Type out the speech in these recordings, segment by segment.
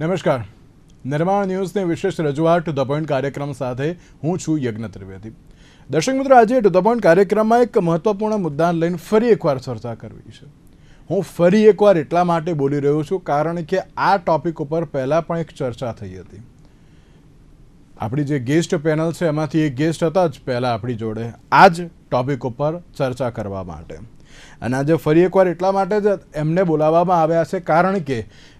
નમસ્કાર. નિર્માણ ન્યૂઝની વિશેષ રજૂઆત ધ પોઈન્ટ કાર્યક્રમ સાથે હું છું યજ્ઞ ત્રિવેદી. દર્શક મિત્રો, આજે ધ પોઈન્ટ કાર્યક્રમમાં એક મહત્વપૂર્ણ મુદ્દાને લઈને ફરી એકવાર ચર્ચા કરવી છે. હું ફરી એકવાર એટલા માટે બોલી રહ્યો છું કારણ કે આ ટોપિક ઉપર પહેલાં પણ એક ચર્ચા થઈ હતી. આપણી જે ગેસ્ટ પેનલ છે, એમાંથી એક ગેસ્ટ હતા જ પહેલાં આપણી જોડે. આ જ ટોપિક ઉપર ચર્ચા કરવા માટે. અને આજે ફરી એકવાર એટલા માટે જ એમને બોલાવવામાં આવ્યા છે કારણ કે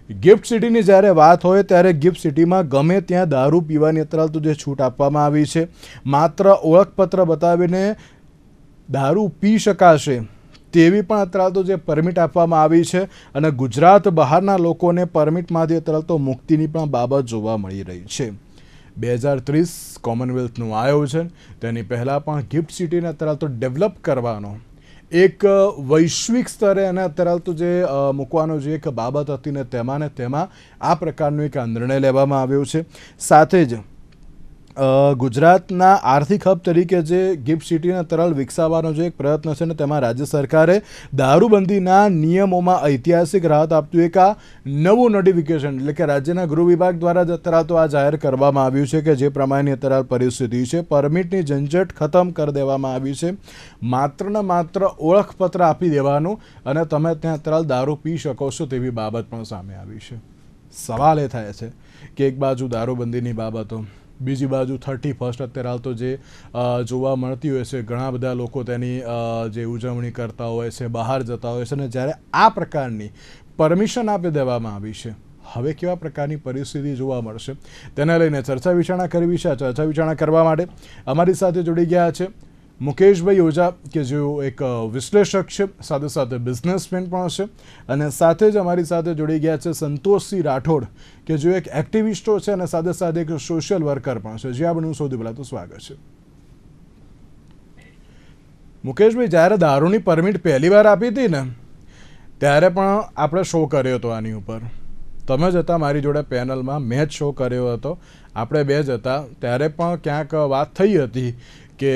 ગિફ્ટ સિટીની જ્યારે વાત હોય ત્યારે ગિફ્ટ સિટીમાં ગમે ત્યાં દારૂ પીવાની અત્યારે જે છૂટ આપવામાં આવી છે. માત્ર ઓળખપત્ર બતાવીને દારૂ પી શકાશે તેવી પણ અત્યારે તો જે પરમિટ આપવામાં આવી છે અને ગુજરાત બહારના લોકોને પરમિટમાંથી અત્યારે તો મુક્તિની પણ બાબત જોવા મળી રહી છે. બે હજાર ત્રીસ કોમનવેલ્થનું આયોજન, તેની પહેલાં પણ ગિફ્ટ સિટીને અત્યારે તો ડેવલપ કરવાનો એક વૈશ્વિક સ્તરે અને અત્યારે તો જે મૂકવાનો જે એક બાબત હતી ને તેમાં ને તેમાં આ પ્રકારનો એક નિર્ણય લેવામાં આવ્યો છે. સાથે જ ગુજરાતના આર્થિક હબ તરીકે જે ગિફ્ટ સિટીને તરલ વિકસાવવાનો જે એક પ્રયત્ન છે ને તેમાં રાજ્ય સરકારે દારૂબંધીના નિયમોમાં ઐતિહાસિક રાહત આપતું એક આ નવું નોટિફિકેશન એટલે કે રાજ્યના ગૃહ વિભાગ દ્વારા જ અત્યારે તો આ જાહેર કરવામાં આવ્યું છે કે જે પ્રમાણેની અત્યારે પરિસ્થિતિ છે. પરમિટની ઝંઝટ ખતમ કરી દેવામાં આવી છે. માત્ર ને માત્ર ઓળખપત્ર આપી દેવાનું અને તમે ત્યાં અત્યારે દારૂ પી શકો છો તેવી બાબત પણ સામે આવી છે. સવાલ એ થાય છે કે એક બાજુ દારૂબંધીની બાબતો બીજી બાજુ થર્ટી ફર્સ્ટ અત્યારે હાલ તો જે જોવા મળતી હોય છે, ઘણા બધા લોકો તેની જે ઉજવણી કરતા હોય છે, બહાર જતા હોય છે અને જ્યારે આ પ્રકારની પરમિશન આપી દેવામાં આવી છે, હવે કેવા પ્રકારની પરિસ્થિતિ જોવા મળશે? તેને લઈને ચર્ચા વિચારણા કરવી છે. ચર્ચા વિચારણા કરવા માટે અમારી સાથે જોડી ગયા છે. મુકેશભાઈ ઓઝા, કે જેઓ એક વિશ્લેષક છે, સાથે સાથે બિઝનેસમેન પણ છે અને સાથે જ અમારી સાથે જોડી ગયા છે સંતોષસિંહ રાઠોડ, કે જેઓ એક એક્ટિવિસ્ટો છે અને સાથે સાથે એક સોશિયલ વર્કર પણ છે. જે આપણું સૌથી પહેલાં તો સ્વાગત છે. મુકેશભાઈ જ્યારે દારૂની પરમિટ પહેલી વાર આપી હતી ને, ત્યારે પણ આપણે શો કર્યો હતો આની ઉપર. તમે જ હતા મારી જોડે પેનલમાં મેં જ શો કર્યો હતો. આપણે બે જ હતા. ત્યારે પણ ક્યાંક વાત થઈ હતી કે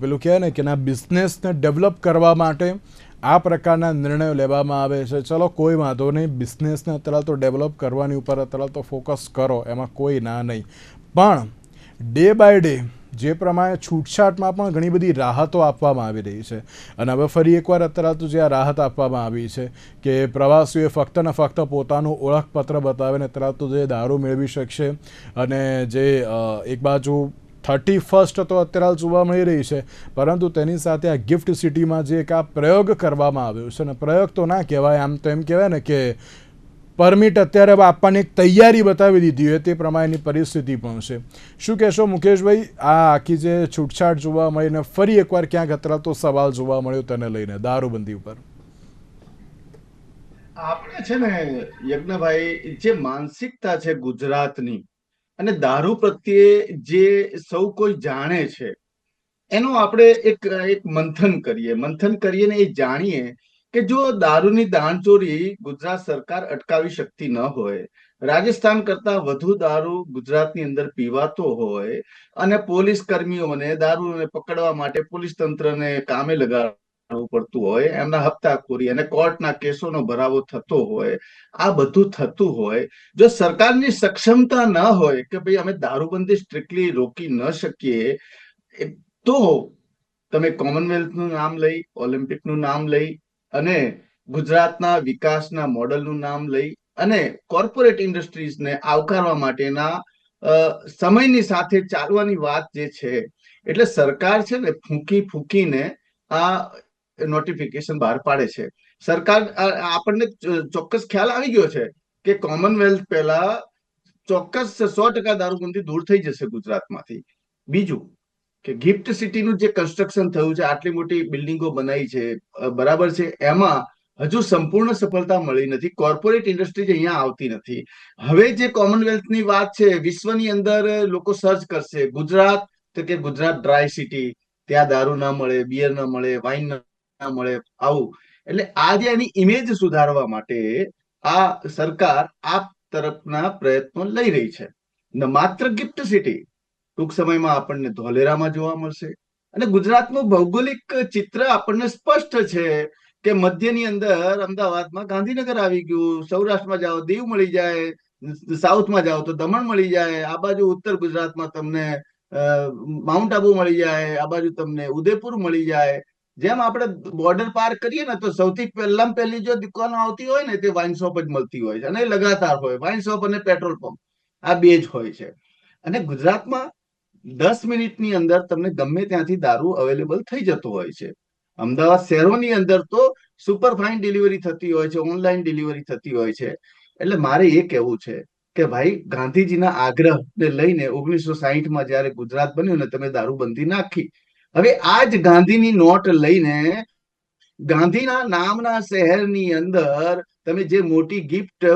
પેલું કહેવાય ને કે ના બિઝનેસને ડેવલપ કરવા માટે આ પ્રકારના નિર્ણયો લેવામાં આવે છે. ચલો, કોઈ વાંધો નહીં. બિઝનેસને અત્યારે તો ડેવલપ કરવાની ઉપર અત્યારે તો ફોકસ કરો. એમાં કોઈ ના નહીં. પણ ડે બાય ડે જે પ્રમાણે છૂટછાટમાં પણ ઘણી બધી રાહતો આપવામાં આવી રહી છે. અને હવે ફરી એકવાર અત્યારે તો જે આ રાહત આપવામાં આવી છે કે પ્રવાસીઓએ ફક્ત ને ફક્ત પોતાનું ઓળખપત્ર બતાવીને અત્યારે તો જે દારૂ મેળવી શકશે અને જે એક બાજુ થર્ટી ફર્સ્ટ તો અત્યારે જોવા મળી રહી છે, પરંતુ તેની સાથે આ ગિફ્ટ સિટીમાં જે એક આ પ્રયોગ કરવામાં આવ્યો છે, અને પ્રયોગ તો ના કહેવાય, આમ તો એમ કહેવાય ને કે પરમિટ અત્યારે આપવાની એક તૈયારી બતાવી દીધી હોય તે પ્રમાણેની પરિસ્થિતિ પણ છે. શું કહેશો મુકેશભાઈ, આ આખી જે છૂટછાટ જોવા મળીને ફરી એકવાર ક્યાંક અથડાતો સવાલ જોવા મળ્યો તેને લઈને, દારૂબંધી ઉપર? આપણે છે ને યજ્ઞભાઈ, જે માનસિકતા છે ગુજરાતની અને દારૂ પ્રત્યે જે સૌ કોઈ જાણે છે, એનું આપણે એક એક મંથન કરીએ. મંથન કરીએ ને એ જાણીએ કે જો દારૂની દાણચોરી ગુજરાત સરકાર અટકાવી શકતી ન હોય, રાજસ્થાન કરતા વધુ દારૂ ગુજરાતની અંદર પીવાતો હોય અને પોલીસ કર્મીઓને દારૂને પકડવા માટે પોલીસ તંત્રને કામે લગાડવું પડતું હોય, એમના હપ્તાખોરી અને કોર્ટના કેસોનો ભરાવો થતો હોય, આ બધું થતું હોય, જો સરકારની સક્ષમતા ન હોય કે ભાઈ અમે દારૂબંધી સ્ટ્રિક્ટલી રોકી ન શકીએ તો તમે કોમનવેલ્થનું નામ લઈ ઓલિમ્પિકનું નામ લઈ અને ગુજરાતના વિકાસના મોડલનું નામ લઈ અને કોર્પોરેટ ઇન્ડસ્ટ્રીઝને આવકારવા માટેના સમયની સાથે ચાલવાની વાત જે છે, એટલે સરકાર છે ને ફૂંકી ફૂંકીને આ નોટિફિકેશન બહાર પાડે છે. સરકાર આપણને ચોક્કસ ખ્યાલ આવી ગયો છે કે કોમનવેલ્થ પહેલા ચોક્કસ સો ટકા દારૂબંધી દૂર થઈ જશે ગુજરાતમાંથી. બીજું કે ગિફ્ટ સિટીનું જે કન્સ્ટ્રક્શન થયું છે, આટલી મોટી બિલ્ડિંગો બનાવી છે બરાબર છે, એમાં હજુ સંપૂર્ણ સફળતા મળી નથી. કોર્પોરેટ ઇન્ડસ્ટ્રી અહીંયા આવતી નથી. હવે જે કોમનવેલ્થની વાત છે, વિશ્વની અંદર લોકો સર્ચ કરશે, ગુજરાત, તો કે ગુજરાત ડ્રાય સિટી ત્યાં દારૂ ના મળે બિયર ના મળે વાઇન ના મળે. આવું. એટલે આ એની ઇમેજ સુધારવા માટે આ સરકાર આ તરફના પ્રયત્નો લઈ રહી છે. ને માત્ર ગિફ્ટ સિટી ટૂંક સમયમાં આપણને ધોલેરામાં જોવા મળશે. અને ગુજરાતનું ભૌગોલિક ચિત્ર આપણને સ્પષ્ટ છે કે મધ્યની અંદર અમદાવાદમાં ગાંધીનગર આવી ગયું. સૌરાષ્ટ્રમાં જાઓ, દીવ મળી જાય. સાઉથમાં જાઓ તો દમણ મળી જાય. આ બાજુ ઉત્તર ગુજરાતમાં તમને માઉન્ટ આબુ મળી જાય. આ બાજુ તમને ઉદયપુર મળી જાય. જેમ આપણે બોર્ડર પાર કરીએ ને તો સૌથી પહેલામાં પહેલી જો દુકાનો આવતી હોય ને તે વાઇન શોપ જ મળતી હોય છે. અને લગાતાર હોય. વાઇન શોપ અને પેટ્રોલ પંપ આ બે જ હોય છે. અને ગુજરાતમાં દસ મિનિટની અંદર તમને ગમે ત્યાંથી દારૂ અવેલેબલ થઈ જતો હોય છે. અમદાવાદ શહેરોની અંદર તો સુપર ફાઇન ડિલિવરી થતી હોય છે ઓનલાઈન ડિલિવરી થતી હોય છે. એટલે મારે એ કહેવું છે કે ભાઈ, ગાંધીજીના આગ્રહને લઈને ઓગણીસો સાહીઠમાં જયારે ગુજરાત બન્યું ને તમે દારૂબંધી નાખી હવે આ જ ગાંધીની નોટ લઈને ગાંધીના નામના શહેરની અંદર તમે જે મોટી ગિફ્ટ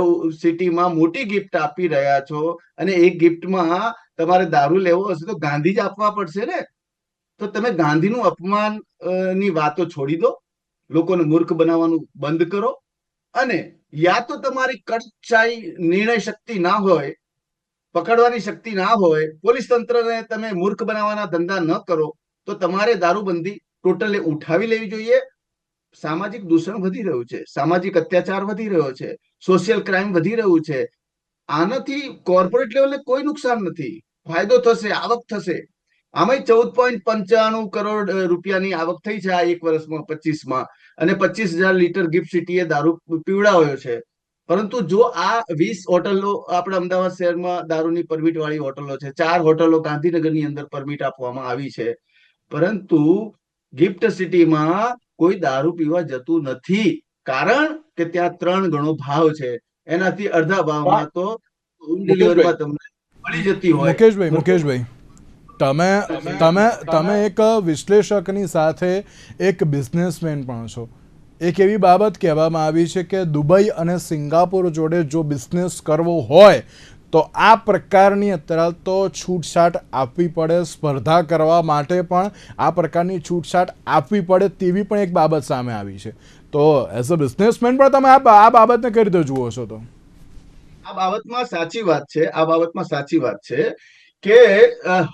સિટીમાં મોટી ગિફ્ટ આપી રહ્યા છો અને એ ગિફ્ટમાં તમારે દારૂ લેવો હશે તો ગાંધી જ આપવા પડશે ને? તો તમે ગાંધીનું અપમાનની વાતો છોડી દો. લોકોને મૂર્ખ બનાવવાનું બંધ કરો. અને યા તો તમારી કડચાઈ, નિર્ણય શક્તિ ના હોય, પકડવાની શક્તિ ના હોય, પોલીસ તંત્રને તમે મૂર્ખ બનાવવાના ધંધા ન કરો. તો તમારે દારૂબંધી ટોટલે ઉઠાવી લેવી જોઈએ. સામાજિક દૂષણ વધી રહ્યું છે. સામાજિક અત્યાચાર વધી રહ્યો છે. સોશિયલ ક્રાઇમ વધી રહ્યું છે. આનાથી કોર્પોરેટ લેવલે કોઈ નુકસાન નથી. ફાયદો થશે, આવક થશે. આમાં ચૌદ પોઈન્ટ પંચાણું કરોડ રૂપિયાની આવક થઈ છે આ એક વર્ષમાં, પચીસમાં. અને પચીસ હજાર લીટર ગિફ્ટ સિટીએ દારૂ પીવડાવ્યો છે. પરંતુ જો આ વીસ હોટલો આપણે અમદાવાદ શહેરમાં દારૂની પરમિટ વાળી હોટલો છે, ચાર હોટલો ગાંધીનગરની અંદર પરમિટ આપવામાં આવી છે પરંતુ ગિફ્ટ સિટીમાં કોઈ દારૂ પીવા જતું નથી. કારણ કે ત્યાં ત્રણ ગણો ભાવ છે. એનાથી અડધા ભાવમાં તો હોમ ડિલિવરીમાં તમને મળી જતી હોય. મુકેશભાઈ મુકેશભાઈ. તમે તમે તમે એક વિશ્લેષકની સાથે એક બિઝનેસમેન પણ છો. એક એવી બાબત કહેવામાં આવી છે કે દુબઈ અને સિંગાપુર જોડે જો બિઝનેસ કરવો હોય તો આ પ્રકારની અત્યારે તો છૂટછાટ આપવી પડે, સ્પર્ધા કરવા માટે પણ આ પ્રકારની છૂટછાટ આપવી પડે તેવી પણ એક બાબત સામે આવી છે. તો એઝ અ બિઝનેસમેન પણ તમે આ બાબતને કઈ રીતે જુઓ છો તો? આ બાબતમાં સાચી વાત છે, આ બાબતમાં સાચી વાત છે કે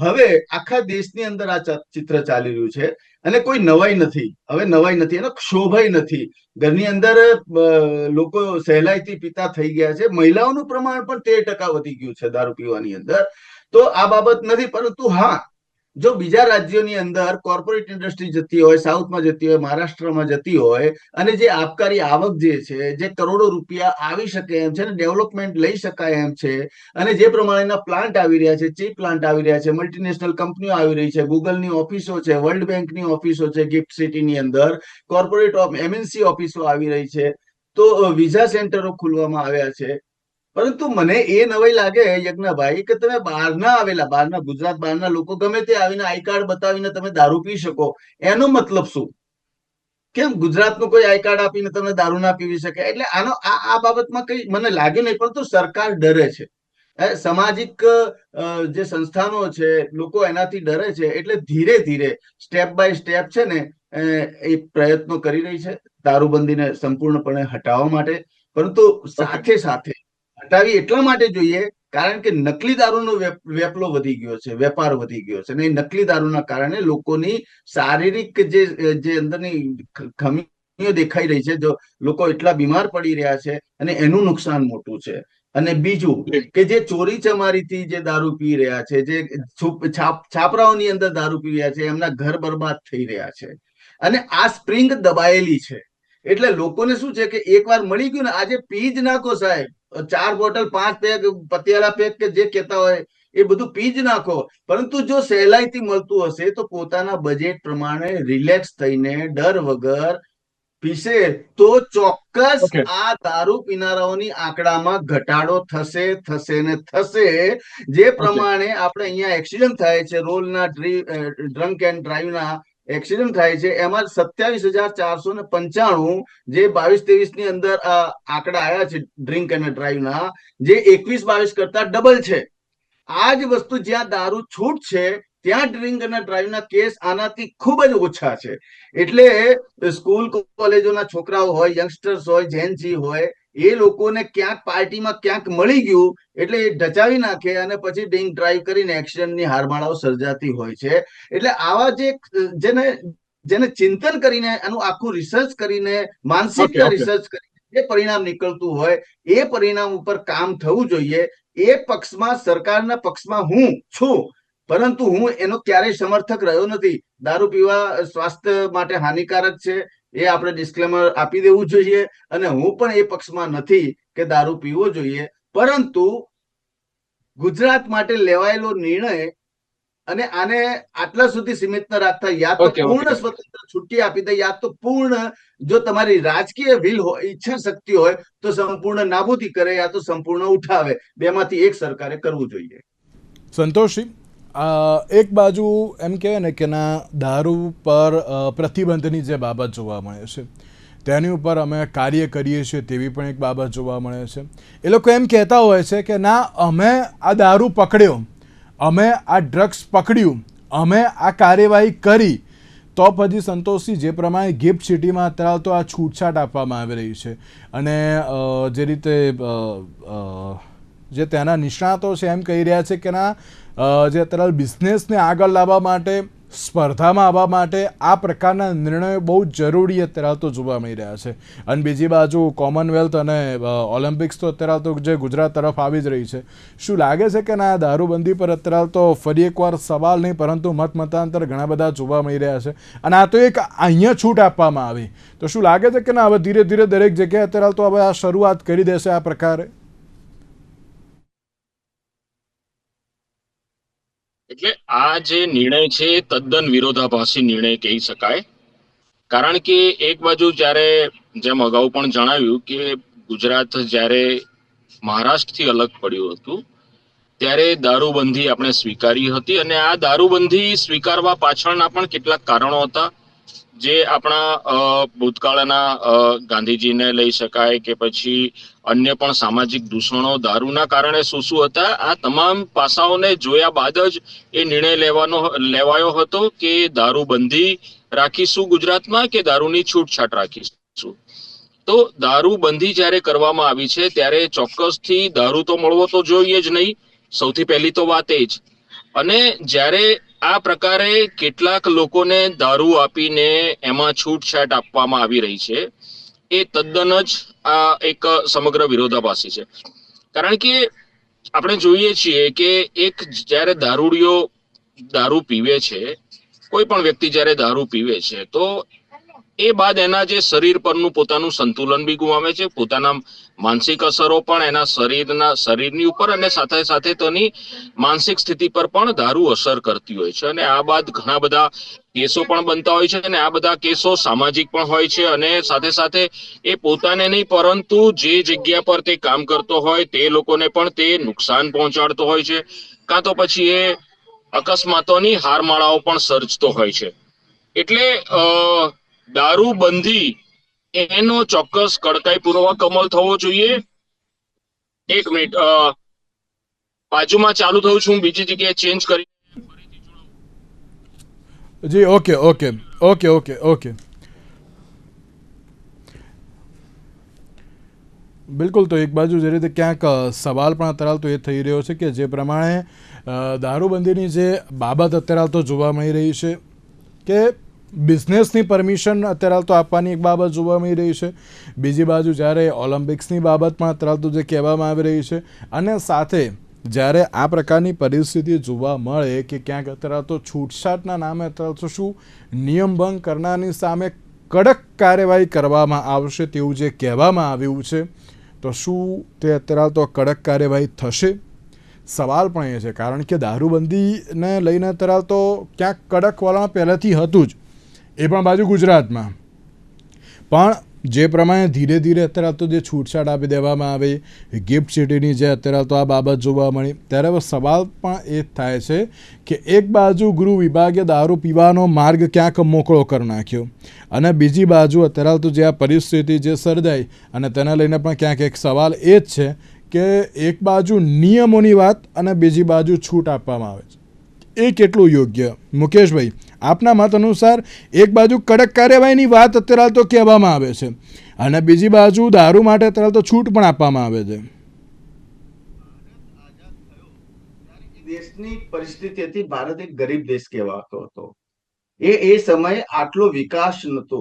હવે આખા દેશની અંદર આ ચિત્ર ચાલી રહ્યું છે. અને કોઈ નવાઈ નથી. હવે નવાઈ નથી એનો ક્ષોભય નથી. ઘરની અંદર લોકો સહેલાઈથી પીતા થઈ ગયા છે. મહિલાઓનું પ્રમાણ પણ તેર ટકા વધી ગયું છે દારૂ પીવાની અંદર. તો આ બાબત નથી, પરંતુ હા જો બીજા રાજ્યોની અંદર કોર્પોરેટ ઇન્ડસ્ટ્રી જતી હોય સાઉથમાં જતી હોય, મહારાષ્ટ્રમાં જતી હોય, અને જે આબકારી આવક જે છે, જે કરોડો રૂપિયા આવી શકે એમ છે અને ડેવલપમેન્ટ લઈ શકાય એમ છે, અને જે પ્રમાણેના પ્લાન્ટ આવી રહ્યા છે ચીપ પ્લાન્ટ આવી રહ્યા છે મલ્ટીનેશનલ કંપનીઓ આવી રહી છે ગૂગલની ઓફિસો છે વર્લ્ડ બેંકની ઓફિસો છે ગિફ્ટ સિટીની અંદર કોર્પોરેટ એમએનસી ઓફિસો આવી રહી છે, તો વિઝા સેન્ટરો ખુલવામાં આવ્યા છે પરંતુ મને એ નવાઈ લાગે યજ્ઞભાઈ કે તમે બહારના આવેલા બહારના ગુજરાત બહારના લોકો ગમે તે આવીને આઈ કાર્ડ બતાવીને તમે દારૂ પી શકો. એનો મતલબ શું? કેમ ગુજરાતનું કોઈ આઈ કાર્ડ આપીને તમે દારૂ ના પીવી શકે? એટલે આનો આ આ બાબતમાં કઈ મને લાગ્યું નહીં પરંતુ સરકાર ડરે છે. સામાજિક જે સંસ્થાનો છે લોકો એનાથી ડરે છે એટલે ધીરે ધીરે સ્ટેપ બાય સ્ટેપ છે ને એ પ્રયત્નો કરી રહી છે દારૂબંધીને સંપૂર્ણપણે હટાવવા માટે. પરંતુ સાથે સાથે હટાવી એટલા માટે જોઈએ કારણ કે નકલી દારૂનો વેપ- વેપલો વધી ગયો છે વેપાર વધી ગયો છે અને એ નકલી દારૂના કારણે લોકોની શારીરિક જે જે અંદરની ખમીઓ દેખાઈ રહી છે જો લોકો એટલા બીમાર પડી રહ્યા છે અને એનું નુકસાન મોટું છે. અને બીજું કે જે ચોરી ચમારીથી જે દારૂ પી રહ્યા છે જે છુપ- છાપ- છાપરાઓની અંદર દારૂ પી રહ્યા છે એમના ઘર બરબાદ થઈ રહ્યા છે. અને આ સ્પ્રિંગ દબાયેલી છે. એટલે લોકોને શું છે કે એકવાર મળી ગયું ને આજે પી જ નાખો સાહેબ. ચાર બોટલ પાંચ પેક પતિયાળા પેક કે જે કહેતા હોય એ બધું પી જ નાખો. પરંતુ જો સહેલાઈથી મળતું હશે તો પોતાના બજેટ પ્રમાણે રિલેક્સ થઈને ડર વગર પીશે. તો ચોક્કસ આ દારૂ પીનારાઓની આંકડામાં ઘટાડો થશે થશે ને થશે. જે પ્રમાણે આપણે અહીંયા એક્સિડન્ટ થાય છે રોલના ડ્રંક એન્ડ ડ્રાઈવના એક્સિડન્ટ થાય છે, એમાં સત્યાવીસ હજાર ચારસો ને પંચાણું જે બાવીસ ત્રેવીસની અંદર આંકડા આવ્યા છે ડ્રિંક અને ડ્રાઈવના જે એકવીસ બાવીસ કરતા ડબલ છે. આ જ વસ્તુ જ્યાં દારૂ છૂટ છે, ત્યાં ડ્રિંક અને ડ્રાઈવના કેસ આનાથી ખૂબ જ ઓછા છે. એટલે, સ્કૂલ, કોલેજોના છોકરાઓ હોય યંગસ્ટર્સ હોય જેનજી હોય એ લોકોને ક્યાંક પાર્ટીમાં ક્યાંક મળી ગયું એટલે એ ઢચાવી નાખે અને પછી ડ્રિંક ડ્રાઈવ કરીને એક્સિડન્ટની હારમાળાઓ સર્જાતી હોય છે. એટલે આવા જે જેને જેને ચિંતન કરીને આનું આખું રિસર્ચ કરીને માનસિક રિસર્ચ કરીને જે પરિણામ નીકળતું હોય એ પરિણામ ઉપર કામ થવું જોઈએ. એ પક્ષમાં સરકારના પક્ષમાં હું છું પરંતુ હું એનો ક્યારેય સમર્થક રહ્યો નથી. દારૂ પીવા સ્વાસ્થ્ય માટે હાનિકારક છે એ આપણે ડિસ્ક્લેમર આપી દેવું જોઈએ અને હું પણ એ પક્ષમાં નથી કે દારૂ પીવો જોઈએ પરંતુ ગુજરાત માટે લેવાયેલો નિર્ણય અને આને આટલા સુધી સીમિત ન રાખતા યા તો. પૂર્ણ સ્વતંત્ર છુટ્ટી આપી દે યા તો પૂર્ણ જો તમારી રાજકીય વિલ હોય ઈચ્છા શક્તિ હોય તો સંપૂર્ણ નાબૂદી કરે યા તો સંપૂર્ણ ઉઠાવે. બેમાંથી એક સરકારે કરવું જોઈએ. સંતોષી? એક બાજુ એમ કહેવાય ને કે ના, દારૂ પર પ્રતિબંધની જે બાબત જોવા મળે છે, તેની ઉપર અમે કાર્ય કરીએ છીએ તેવી પણ એક બાબત જોવા મળે છે. એ લોકો એમ કહેતા હોય છે કે ના, અમે આ દારૂ પકડ્યો, અમે આ ડ્રગ્સ પકડ્યું, અમે આ કાર્યવાહી કરી, તો પછી સંતોષી, જે પ્રમાણે ગિફ્ટ સિટીમાં અત્યારે તો આ છૂટછાટ આપવામાં આવી રહી છે. અને જે રીતે જે ત્યાંના નિષ્ણાતો છે એમ કહી રહ્યા છે કે ના જે અત્યારે બિઝનેસને આગળ લાવવા માટે, સ્પર્ધામાં આવવા માટે આ પ્રકારના નિર્ણયો બહુ જરૂરી અત્યારે તો જોવા મળી રહ્યા છે. અને બીજી બાજુ કોમનવેલ્થ અને ઓલિમ્પિક્સ તો અત્યારે તો જે ગુજરાત તરફ આવી જ રહી છે. શું લાગે છે કે ના દારૂબંધી પર અત્યારે તો ફરી એકવાર સવાલ નહીં, પરંતુ મત મતાંતર ઘણા બધા જોવા મળી રહ્યા છે. અને આ તો એક અહીંયા છૂટ આપવામાં આવી. તો શું લાગે છે કે ના હવે ધીરે ધીરે દરેક જગ્યાએ અત્યારે તો હવે આ શરૂઆત કરી દેશે આ પ્રકારે? એટલે આ જે નિર્ણય છે, તદ્દન વિરોધાભાસી નિર્ણય કહી શકાય. કારણ કે એક બાજુ જ્યારે જેમ અગાઉ પણ જણાવ્યું કે ગુજરાત જ્યારે મહારાષ્ટ્રથી અલગ પડ્યું હતું, ત્યારે દારૂબંધી આપણે સ્વીકારી હતી અને આ દારૂબંધી સ્વીકારવા પાછળના પણ કેટલાક કારણો હતા. જે આપણા ભૂતકાળના ગાંધીજીને લઈ શકાય કે પછી અન્ય પણ સામાજિક દૂષણો દારૂના કારણે શું શું હતા, આ તમામ પાસાઓને જોયા બાદ જ એ નિર્ણય લેવાનો, લેવાયો હતો કે દારૂબંધી રાખીશું ગુજરાતમાં કે દારૂની છૂટછાટ રાખીશું? તો દારૂબંધી જ્યારે કરવામાં આવી છે, ત્યારે ચોક્કસથી દારૂ તો મળવો તો જોઈએ જ નહીં. સૌથી પહેલી તો વાત એ જ. અને જ્યારે આ પ્રકારે કેટલાક લોકોને દારૂ આપીને એમાં છૂટછાટ આપવામાં આવી રહી છે. એ તદ્દન જ આ એક સમગ્ર વિરોધાભાસી છે. કારણ કે આપણે જોઈએ છીએ કે એક જ્યારે દારૂડિયો દારૂ પીવે છે, કોઈ પણ વ્યક્તિ જ્યારે દારૂ પીવે છે, તો એ બાદ એના જે શરીર પરનું પોતાનું સંતુલન બી ગુમાવે છે, પોતાના માનસિક અસરો પણ એના શરીરના, શરીરની ઉપર અને સાથે સાથે તેની માનસિક સ્થિતિ પર પણ દારૂ અસર કરતી હોય છે. અને આ બાદ ઘણા બધા કેસો પણ બનતા હોય છે અને આ બધા કેસો સામાજિક પણ હોય છે અને સાથે સાથે એ પોતાને નહીં, પરંતુ જે જગ્યા પર તે કામ કરતો હોય તે લોકોને પણ તે નુકસાન પહોંચાડતો હોય છે. કાં તો પછી એ અકસ્માતોની હારમાળાઓ પણ સર્જતો હોય છે. એટલે દારૂબંધી એનો ચોક્કસ કડકાઈપૂર્વક અમલ થવો જોઈએ. એક મિનિટ બાજુમાં ચાલુ થયું છું, બીજી જગ્યાએ ચેન્જ કરી. જી okay okay okay okay okay બિલકુલ, તો એક બાજુ જે રીતે ક્યાંક સવાલ પણ અત્યારે તો એ થઈ રહ્યો છે કે જે પ્રમાણે દારૂબંધીની જે બાબત અત્યારે તો જોવા મળી રહી છે કે બિઝનેસની પરમિશન અત્યારે તો આપવાની એક બાબત જોવા મળી રહી છે. બીજી બાજુ જ્યારે ઓલિમ્પિક્સની બાબત પણ અત્યારે તો જે કહેવામાં આવી રહી છે અને સાથે જ્યારે આ પ્રકારની પરિસ્થિતિ જોવા મળે કે ક્યાંક અત્યારે તો છૂટછાટના નામે અત્યારે તો શું નિયમભંગ કરનારની સામે કડક કાર્યવાહી કરવામાં આવશે તેવું જે કહેવામાં આવ્યું છે, તો શું તે અત્યારે તો કડક કાર્યવાહી થશે? સવાલ પણ એ છે, કારણ કે દારૂબંધીને લઈને અત્યારે તો ક્યાંક કડક વલણ પહેલેથી હતું જ. એ પણ બાજુ ગુજરાતમાં. પણ જે પ્રમાણે ધીરે ધીરે અત્યારે તો જે છૂટછાટ આપી દેવામાં આવી, ગિફ્ટ સિટીની જે અત્યારે તો આ બાબત જોવા મળી, ત્યારે સવાલ પણ એ જ થાય છે કે એક બાજુ ગૃહ વિભાગે દારૂ પીવાનો માર્ગ ક્યાંક મોકળો કરી નાખ્યો અને બીજી બાજુ અત્યારે તો જે આ પરિસ્થિતિ જે સર્જાઈ અને તેને લઈને પણ ક્યાંક એક સવાલ એ જ છે કે એક બાજુ નિયમોની વાત અને બીજી બાજુ છૂટ આપવામાં આવે છે. એ કેટલું યોગ્ય? મુકેશભાઈ આપના મત અનુસાર એક બાજુ કડક કાર્યવાહીની વાત અત્યારે તો કહેવામાં આવે છે અને બીજી બાજુ દારૂ માટે અત્યારે તો છૂટ પણ આપવામાં આવે છે. દેશની પરિસ્થિતિ હતી, ભારત એક ગરીબ દેશ કહેવાતો હતો. એ એ સમયે આટલો વિકાસ નહોતો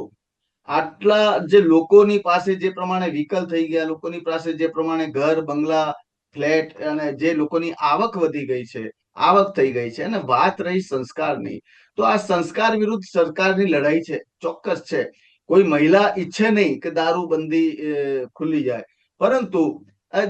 આટલા જે લોકોની પાસે જે પ્રમાણે વિકલ થઈ ગયા, લોકોની પાસે જે પ્રમાણે ઘર, બંગલા, ફ્લેટ અને જે લોકોની આવક વધી ગઈ છે, આવક થઈ ગઈ છે અને વાત રહી સંસ્કારની. તો આ સંસ્કાર વિરુદ્ધ સરકારની લડાઈ છે, ચોક્કસ છે. કોઈ મહિલા ઈચ્છે નહીં કે દારૂબંધી ખુલ્લી જાય. પરંતુ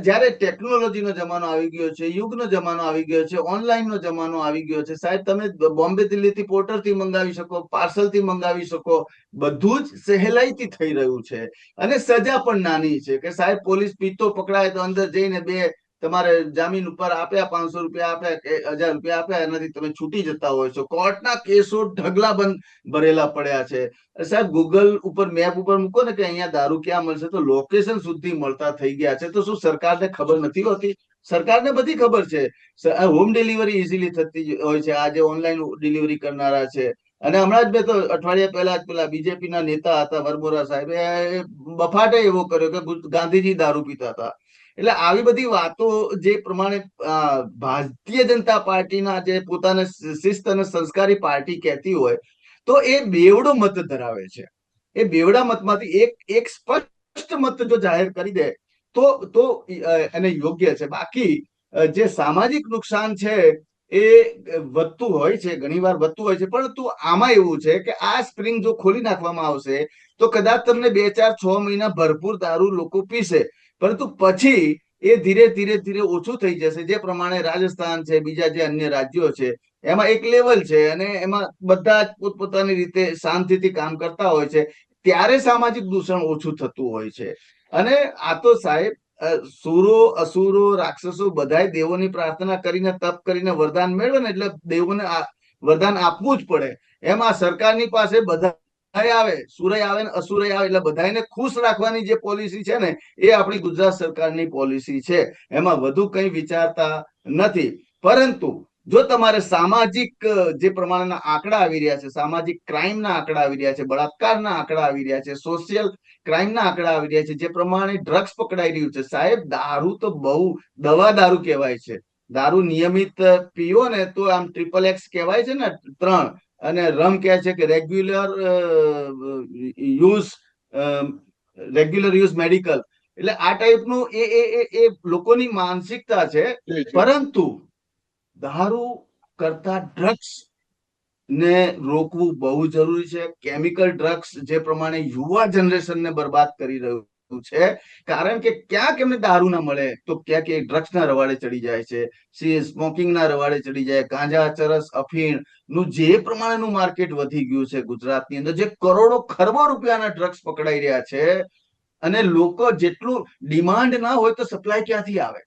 જ્યારે ટેકનોલોજીનો જમાનો આવી ગયો છે, યુગનો જમાનો આવી ગયો છે, ઓનલાઈનનો જમાનો આવી ગયો છે, સાહેબ, તમે બોમ્બે દિલ્હીથી પોર્ટરથી મંગાવી શકો, પાર્સલથી મંગાવી શકો, બધું જ સહેલાઈથી થઈ રહ્યું છે. અને સજા પણ નાની છે કે સાહેબ, પોલીસ પીતો પકડાય તો અંદર જઈને બે તમારે જામીન ઉપર આપ્યા, પાંચસો રૂપિયા આપ્યા હજાર રૂપિયા આપ્યા, એનાથી તમે છૂટી જતા હોય છો. કોર્ટના કેસો ઢગલા બંધ ભરેલા પડ્યા છે. સાહેબ ગૂગલ ઉપર મેપ ઉપર મૂકો ને કે અહીંયા દારૂ ક્યાં મળશે? તો લોકેશન સુધી મળતા થઈ ગયા છે. તો શું સરકારને ખબર નથી હોતી? સરકારને બધી ખબર છે. હોમ ડિલિવરી ઇઝીલી થતી હોય છે. આજે ઓનલાઈન ડિલિવરી કરનારા છે. અને હમણાં જ મેં તો અઠવાડિયા પહેલા જ પેલા બીજેપી ના નેતા હતા, વરમોરા સાહેબ, એ બફાટે એવો કર્યો કે ગાંધીજી દારૂ પીતા હતા. એટલે આવી બધી વાતો જે પ્રમાણે ભારતીય જનતા પાર્ટીના જે પોતાને શિસ્ત અને સંસ્કારી પાર્ટી કહેતી હોય, તો એ બેવડો મત ધરાવે છે. એ બેવડા મતમાંથી એક એક સ્પષ્ટ મત જો જાહેર કરી દે, તો તો એને યોગ્ય છે. બાકી જે સામાજિક નુકસાન છે એ વધતું હોય છે, ઘણીવાર વધતું હોય છે, પરંતુ આમાં એવું છે કે આ સ્પ્રિંગ જો ખોલી નાખવામાં આવશે, તો કદાચ તમને બે ચાર છ મહિના ભરપૂર દારૂ લોકો પીશે. પરંતુ પછી એ ધીરે ધીરે ધીરે ઓછું થઈ જશે. જે પ્રમાણે રાજસ્થાન છે, બીજા જે અન્ય રાજ્યો છે, એમાં એક લેવલ છે અને એમાં બધા જ પોતપોતાની રીતે શાંતિથી કામ કરતા હોય છે. ત્યારે સામાજિક દૂષણ ઓછું થતું હોય છે. અને આ તો સાહેબ સુરો, અસુરો, રાક્ષસો બધાય દેવોની પ્રાર્થના કરીને, તપ કરીને વરદાન મેળવે ને એટલે દેવોને વરદાન આપવું જ પડે. એમાં સરકારની પાસે બધા આવે, સુરય આવે ને અસુરય આવે એટલે બધાને ખુશ રાખવાની જે પોલિસી છે ને, એ આપણી ગુજરાત સરકારની પોલિસી છે. એમાં વધુ કંઈ વિચારતા નથી. પરંતુ જો તમારે સામાજિક જે પ્રમાણેના આંકડા આવી રહ્યા છે, સામાજિક ક્રાઇમના આંકડા આવી રહ્યા છે, બળાત્કારના આંકડા આવી રહ્યા છે સોશિયલ ક્રાઇમના આંકડા આવી રહ્યા છે, જે પ્રમાણે ડ્રગ્સ પકડાઈ રહ્યું છે, સાહેબ દારૂ તો બહુ, દવા દારૂ કહેવાય છે. દારૂ નિયમિત પીઓ ને તો આમ ટ્રિપલ એક્સ કહેવાય છે ને, ત્રણ. અને રમ કહે છે કે regular use regular use medical એટલે આ ટાઈપનું એ એ એ એ લોકોની માનસિકતા છે. પરંતુ દારૂ કરતા ડ્રગ્સ ને રોકવું બહુ જરૂરી છે. કેમિકલ ડ્રગ્સ જે પ્રમાણે યુવા જનરેશનને બરબાદ કરી રહ્યું છે. કારણ કે ક્યાંક એમને દારૂ ના મળે, તો ક્યાંક એ ડ્રગ્સ ના રવાડે ચડી જાય છે. સ્મોકિંગ ના રવાડે ચડી જાય. ગાંજા, ચરસ, અફીણનું જે પ્રમાણેનું માર્કેટ વધી ગયું છે ગુજરાતની અંદર, જે કરોડો ખરબો રૂપિયાના ડ્રગ્સ પકડાઈ રહ્યા છે અને લોકો જેટલું ડિમાન્ડ ના હોય તો સપ્લાય ક્યાંથી આવે?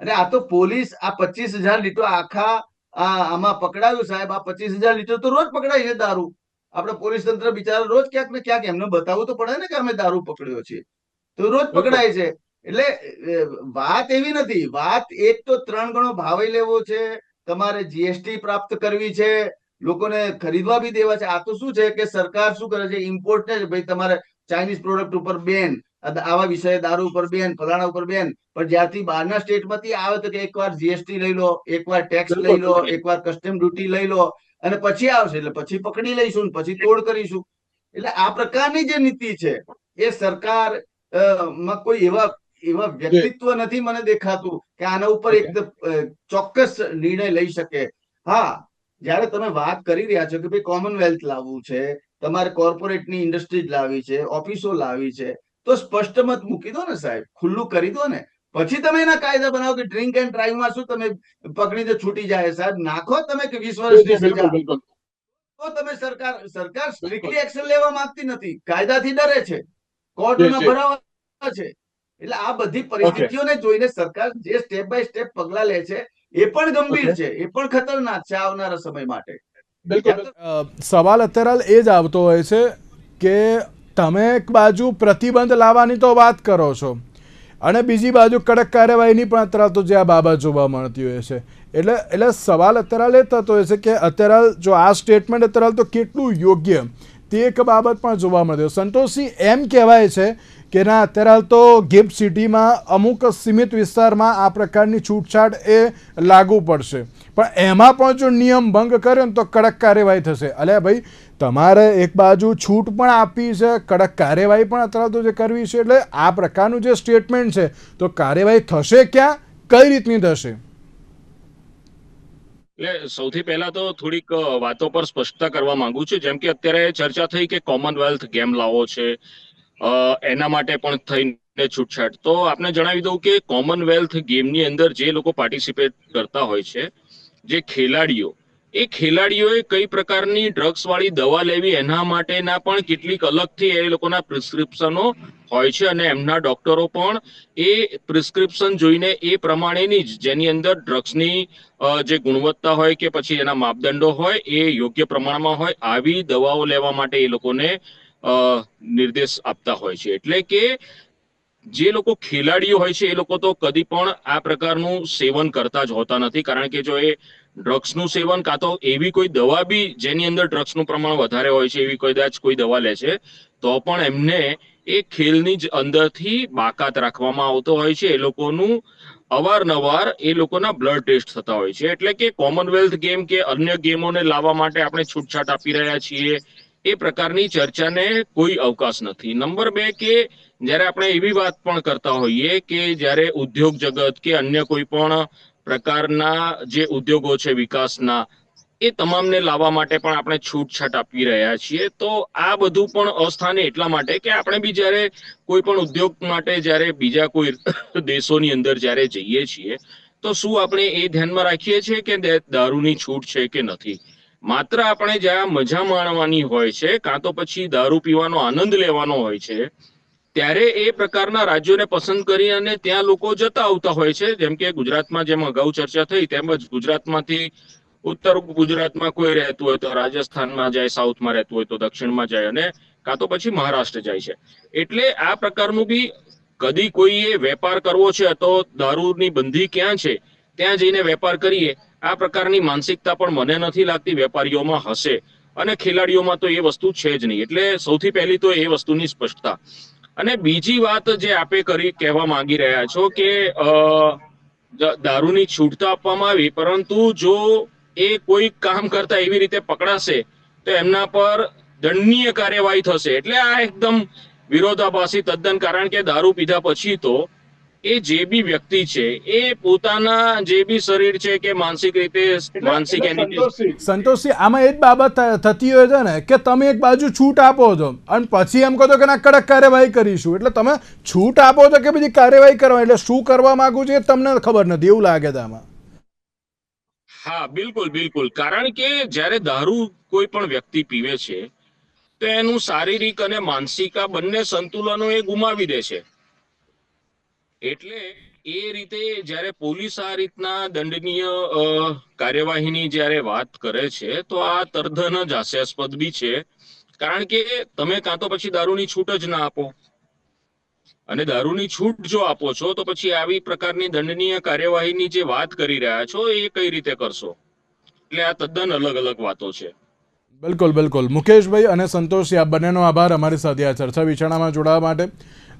અને આ તો પોલીસ આ પચીસ હજાર લીટર આખા આમાં પકડાયું સાહેબ. આ પચીસ હજાર લીટર તો રોજ પકડાય છે દારૂ. આપણે પોલીસ તંત્ર બિચારા રોજ ક્યાંક ને ક્યાંક એમને બતાવવું તો પડે ને કે અમે દારૂ પકડ્યો છે. તો રોજ પકડાય છે. એટલે વાત એવી નથી. વાત એક તો ત્રણ ગણો ભાવે લેવો છે. તમારે જીએસટી પ્રાપ્ત કરવી છે. લોકોને ખરીદવા બી દેવા છે. આ તો શું છે કે સરકાર શું કરે છે? ઇમ્પોર્ટ ને ભાઈ તમારે ચાઇનીઝ પ્રોડક્ટ ઉપર બેન આવા વિષય દારૂ ઉપર બેન ફલાણા ઉપર બેન પણ જ્યારથી બહારના સ્ટેટમાંથી આવે તો કે એકવાર જીએસટી લઈ લો એકવાર ટેક્સ લઈ લો એકવાર કસ્ટમ ડ્યુટી લઈ લો અને પછી આવશે. એટલે પછી પકડી લઈશું પછી તોડ કરીશું. એટલે આ પ્રકારની જે નીતિ છે એ સરકાર માં કોઈ એવા એવા વ્યક્તિત્વ નથી મને દેખાતું કે આના ઉપર એક ચોક્કસ નિર્ણય લઈ શકે. હા જ્યારે તમે વાત કરી રહ્યા છો કે ભાઈ કોમનવેલ્થ લાવવું છે તમારે કોર્પોરેટની ઇન્ડસ્ટ્રીઝ લાવી છે ઓફિસો લાવી છે તો સ્પષ્ટ મત મૂકી દો ને સાહેબ ખુલ્લું કરી દો ને. પછી તમે એના કાયદા બનાવો કે ડ્રિંક એન્ડ ડ્રાઈવમાં શું તમે પકડીને છૂટી જાય સાહેબ? નાખો તમે કે વીસ વર્ષની સજા. તો તમે સરકાર સરકાર સ્ટ્રિક્ટલી એક્શન લેવા માંગતી નથી. કાયદાથી ડરે છે. કોર્ટમાં. ભરાવા છે. એટલે આ બધી પરિસ્થિતિઓને જોઈને સરકાર જે સ્ટેપ બાય સ્ટેપ પગલા લે છે એ પણ ગંભીર છે. એ પણ ખતરનાક છે આવનારા સમય માટે. બિલકુલ સવાલ અત્યારે એ જ આવતો હોય છે કે તમે એક બાજુ પ્રતિબંધ લાવવાની તો વાત કરો છો અને બીજી બાજુ કડક કાર્યવાહીની પણ અત્યારે તો જે આ બાબત જોવા મળતી હોય છે. એટલે એટલે સવાલ અત્યારે એ થતો હોય છે કે અત્યારે જો આ સ્ટેટમેન્ટ અત્યારે તો કેટલું યોગ્ય તે એક બાબત પણ જોવા મળે સંતોષસિંહ સંતોષી એમ કહેવાય છે કે ના, અત્યારે હાલ તો ગિફ્ટ સિટીમાં અમુક સીમિત વિસ્તારમાં આ પ્રકારની છૂટછાટ એ લાગુ પડશે. પણ એમાં પણ જો નિયમ ભંગ કર્યો ને તો કડક કાર્યવાહી થશે. અલ્યા ભાઈ, તમારે એક બાજુ છૂટ પણ આપી છે, કડક કાર્યવાહી પણ અત્યારે તો જે કરવી છે, એટલે આ પ્રકારનું જે સ્ટેટમેન્ટ છે, તો કાર્યવાહી થશે ક્યાં? કઈ રીતની થશે? એટલે સૌથી પહેલા તો થોડીક વાતો પર સ્પષ્ટતા કરવા માંગુ છું. જેમ કે અત્યારે ચર્ચા થઈ કે કોમનવેલ્થ ગેમ લાવો છે એના માટે પણ થઈને છૂટછાટ. તો આપને જણાવી દઉં કે કોમનવેલ્થ ગેમની અંદર જે લોકો પાર્ટિસિપેટ કરતા હોય છે, જે ખેલાડીઓ, એ ખેલાડીઓએ કઈ પ્રકારની ડ્રગ્સ વાળી દવા લેવી એના માટેના પણ કેટલીક અલગથી એ લોકોના પ્રિસ્ક્રિપ્શનો હોય છે અને એમના ડોક્ટરો પણ એ પ્રિસ્ક્રિપ્શન જોઈને એ પ્રમાણેની જ જેની અંદર ડ્રગ્સની જે ગુણવત્તા હોય કે પછી એના માપદંડો હોય એ યોગ્ય પ્રમાણમાં હોય આવી દવાઓ લેવા માટે એ લોકોને નિર્દેશ આપતા હોય છે. એટલે કે જે લોકો ખેલાડીઓ હોય છે એ લોકો તો કદી પણ આ પ્રકારનું સેવન કરતા જ હોતા નથી. કારણ કે જો એ ડ્રગ્સનું સેવન કાં તો એવી કોઈ દવા બી જેની અંદર ડ્રગ્સનું પ્રમાણ વધારે હોય છે, એવી કદાચ કોઈ દવા લે છે, તો પણ એમને એ ખેલની જ અંદરથી બાકાત રાખવામાં આવતો હોય છે. એ લોકોનું અવારનવાર એ લોકોના બ્લડ ટેસ્ટ થતા હોય છે. એટલે કે કોમનવેલ્થ ગેમ કે અન્ય ગેમોને લાવવા માટે આપણે છૂટછાટ આપી રહ્યા છીએ, એ પ્રકારની ચર્ચાને કોઈ અવકાશ નથી. નંબર બે કે જ્યારે આપણે એવી વાત પણ કરતા હોઈએ કે જ્યારે ઉદ્યોગ જગત કે અન્ય કોઈ પણ પ્રકારના જે ઉદ્યોગો છે વિકાસના, એ તમામને લાવવા માટે પણ આપણે છૂટછાટ આપી રહ્યા છીએ. તો આ બધું પણ અસ્થાને એટલા માટે કે આપણે બી જ્યારે કોઈ પણ ઉદ્યોગ માટે જ્યારે બીજા કોઈ દેશોની અંદર જ્યારે જઈએ છીએ, તો શું આપણે એ ધ્યાનમાં રાખીએ છીએ કે દારૂની છૂટ છે કે નથી? માત્ર આપણે જ્યાં મજા માણવાની હોય છે, કાં તો પછી દારૂ પીવાનો આનંદ લેવાનો હોય છે ત્યારે એ પ્રકારના રાજ્યોને પસંદ કરી અને ત્યાં લોકો જતા આવતા હોય છે. જેમ કે ગુજરાતમાં જેમ અગાઉ ચર્ચા થઈ તેમજ ગુજરાતમાંથી ઉત્તર ગુજરાતમાં કોઈ રહેતું હોય તો રાજસ્થાનમાં જાય, સાઉથમાં રહેતું હોય તો દક્ષિણમાં જાય અને કાં તો પછી મહારાષ્ટ્ર જાય છે. એટલે આ પ્રકારનું બી કદી કોઈએ વેપાર કરવો છે તો દારૂની બંધી ક્યાં છે, ત્યાં જઈને વેપાર કરીએ. આ પ્રકારની માનસિકતા પણ મને નથી લાગતી વેપારીઓમાં હશે. અને ખેલાડીઓમાં તો એ વસ્તુ છે જ નહીં. એટલે સૌથી પહેલી તો એ વસ્તુની સ્પષ્ટતા. અને બીજી વાત જે આપે કરી કહેવા માંગી રહ્યા છો કે દારૂની છૂટ તો આપવામાં આવી, પરંતુ જો એ કોઈ કામ કરતા એવી રીતે પકડાશે, તો એમના પર દંડનીય કાર્યવાહી થશે. એટલે આ એકદમ વિરોધાભાસી તદ્દન કારણ કે દારૂ પીધા પછી તો એ જે બી વ્યક્તિ છે એ પોતાના જે બી શરીર છે કે માનસિક રીતે માનસિક સંતોષજી, આમાં એ જ બાબત થતી હોય છે ને કે તમે એક બાજુ છૂટ આપો છો. અને પછી એમ કહો છો કે ના કડક કાર્યવાહી કરીશું. એટલે તમે છૂટ આપો છો કે બીજી કાર્યવાહી કરવા એટલે શું કરવા માંગુ છે એ તમને ખબર નથી. એવું લાગે છે આમાં. હા બિલકુલ બિલકુલ. કારણ કે જ્યારે દારૂ કોઈ પણ વ્યક્તિ પીવે છે તો એનું શારીરિક અને માનસિક આ બંને સંતુલનો એ ગુમાવી દે છે. એટલે એ રીતે જ્યારે પોલીસ આ રીતના દંડનીય કાર્યવાહીની જ્યારે વાત કરે છે, તો આ તદ્દન જ હાસ્યાસ્પદ બી છે. કારણ કે તમે કાં તો પછી દારૂની છૂટ જ ના આપો. અને દારૂની છૂટ જો આપો છો, તો પછી આવી પ્રકારની દંડનીય કાર્યવાહીની જે વાત કરી રહ્યા છો, એ કઈ રીતે કરશો? એટલે આ તદ્દન અલગ અલગ વાતો છે. બિલકુલ બિલકુલ. મુકેશભાઈ અને સંતોષજી આ બંનેનો આભાર અમારી સાથે આ ચર્ચા વિચારણામાં જોડાવા માટે.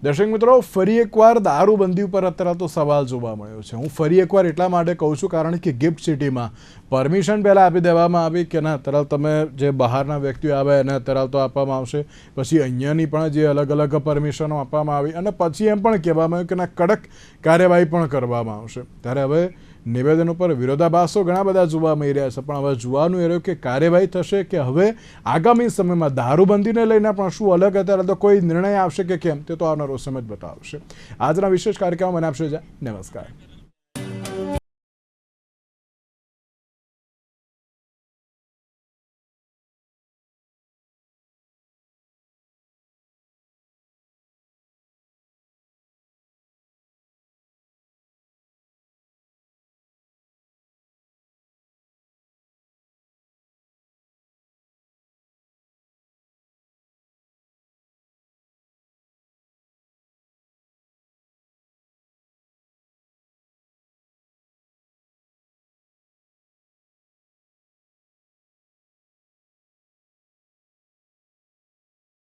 દર્શક મિત્રો, ફરી એકવાર દારૂબંધી ઉપર અત્યારે તો સવાલ જોવા મળ્યો છે. હું ફરી એકવાર એટલા માટે કહું છું, કારણ કે ગિફ્ટ સિટીમાં પરમિશન પહેલાં આપી દેવામાં આવી કે ના, અત્યારે તમે જે બહારના વ્યક્તિઓ આવે એને અત્યારે તો આપવામાં આવશે. પછી અહીંયાની પણ જે અલગ અલગ પરમિશનો આપવામાં આવી અને પછી એમ પણ કહેવામાં આવ્યું કે ના, કડક કાર્યવાહી પણ કરવામાં આવશે. ત્યારે હવે નિવેદન ઉપર વિરોધાભાસો ઘણા બધા જોવા મળી રહ્યા છે. પણ હવે જોવાનું એ રહ્યું કે કાર્યવાહી થશે કે હવે આગામી સમયમાં દારૂબંધીને લઈને પણ શું અલગ અત્યારે તો કોઈ નિર્ણય આવશે કે કેમ તે તો આવનારો સમય જ બતાવશે. આજના વિશેષ કાર્યક્રમ મને આપશે નમસ્કાર.